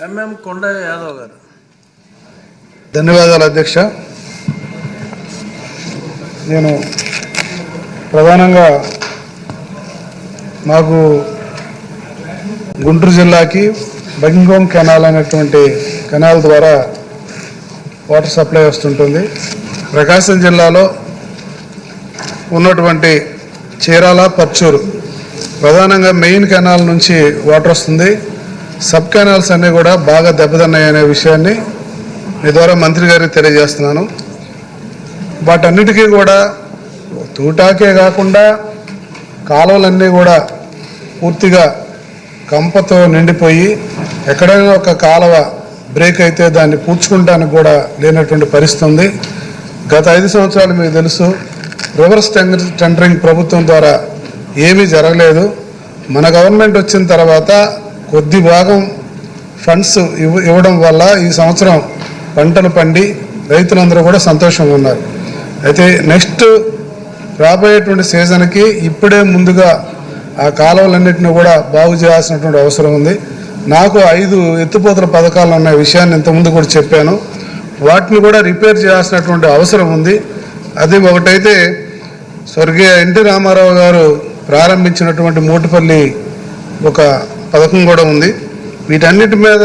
MM కొండ యాదవ్ గారు. ధన్యవాదాలు అధ్యక్ష. నేను ప్రధానంగా మాకు గుంటూరు జిల్లాకి బకింగోమ్ కెనాల్ అనేటువంటి కెనాల్ ద్వారా వాటర్ సప్లై వస్తుంటుంది. ప్రకాశం జిల్లాలో ఉన్నటువంటి చీరాల పర్చూరు ప్రధానంగా మెయిన్ కెనాల్ నుంచి వాటర్ వస్తుంది. సబ్ కెనాల్స్ అన్నీ కూడా బాగా దెబ్బతిన్నాయనే విషయాన్ని మీ ద్వారా మంత్రి గారికి తెలియజేస్తున్నాను. వాటన్నిటికీ కూడా తూటాకే కాకుండా కాలువలన్నీ కూడా పూర్తిగా కంపతో నిండిపోయి ఎక్కడైనా ఒక కాలువ బ్రేక్ అయితే దాన్ని పూడ్చుకుంటానికి కూడా లేనటువంటి పరిస్థితి ఉంది. గత ఐదు సంవత్సరాలు మీకు తెలుసు రివర్స్ టెండర్ టెండరింగ్ ప్రభుత్వం ద్వారా ఏమీ జరగలేదు. మన గవర్నమెంట్ వచ్చిన తర్వాత కొద్ది భాగం ఫండ్స్ ఇవ్వ ఇవ్వడం వల్ల ఈ సంవత్సరం పంటలు పండి రైతులందరూ కూడా సంతోషంగా ఉన్నారు. అయితే నెక్స్ట్ రాబోయేటువంటి సీజన్కి ఇప్పుడే ముందుగా ఆ కాలువలన్నింటినీ కూడా బాగు చేయాల్సినటువంటి అవసరం ఉంది. నాకు ఐదు ఎత్తిపోతల పథకాలు ఉన్న విషయాన్ని ఇంతకుముందు కూడా చెప్పాను. వాటిని కూడా రిపేర్ చేయాల్సినటువంటి అవసరం ఉంది. అది ఒకటైతే స్వర్గీయ ఎన్టీ రామారావు గారు ప్రారంభించినటువంటి మోటుపల్లి ఒక పథకం కూడా ఉంది. వీటన్నిటి మీద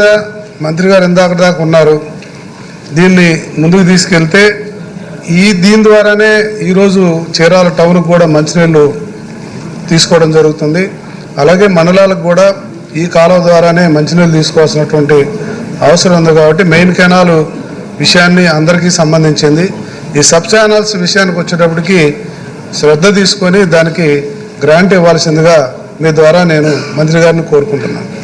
మంత్రి గారు ఇందాక దాకా ఉన్నారు. దీన్ని ముందుకు తీసుకెళ్తే ఈ దీని ద్వారానే ఈరోజు చీరాల టౌన్కి కూడా మంచినీళ్ళు తీసుకోవడం జరుగుతుంది. అలాగే మండలాలకు కూడా ఈ కాలువ ద్వారానే మంచినీళ్ళు తీసుకోవాల్సినటువంటి అవసరం ఉంది కాబట్టి మెయిన్ కెనాల్ విషయాన్ని అందరికీ సంబంధించింది. ఈ సబ్ ఛానల్స్ విషయానికి వచ్చేటప్పటికి శ్రద్ధ తీసుకొని దానికి గ్రాంట్ ఇవ్వాల్సిందిగా మీ ద్వారా నేను మంత్రి గారిని కోరుకుంటున్నాను.